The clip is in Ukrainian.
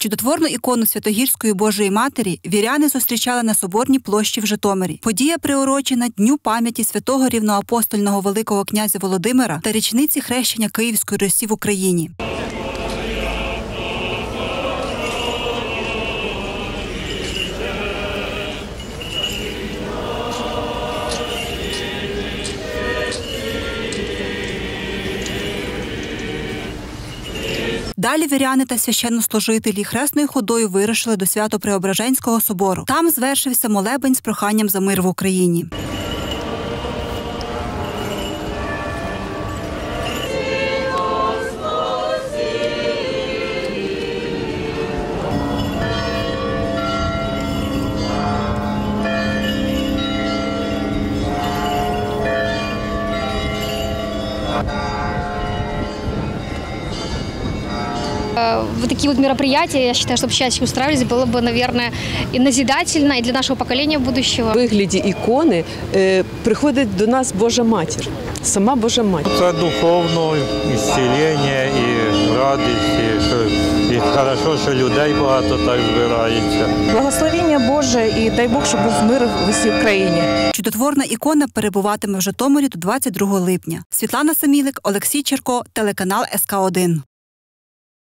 Чудотворну ікону Святогірської Божої Матері віряни зустрічали на Соборній площі в Житомирі. Подія приурочена Дню пам'яті святого рівноапостольного Великого князя Володимира та річниці хрещення Київської Русі в Україні. Далі віряни та священнослужителі хресною ходою вирушили до Свято-Преображенського собору. Там звершився молебень з проханням за мир в Україні. Вот такие вот мероприятия, я считаю, чтобы чаще устраивались, было бы, наверное, и назидательно, и для нашего поколения будущего. В вигляді ікони е, приходить до нас Божа матір, сама Божа матір. Це духовно ісцілення і радість, і, що, і хорошо, що людей багато так збирається. Благословення Боже і дай Бог, щоб був мир в усій країні. Чудотворна ікона перебуватиме в Житомирі до 22 липня. Світлана Самілик, Олексій Черко, телеканал СК 1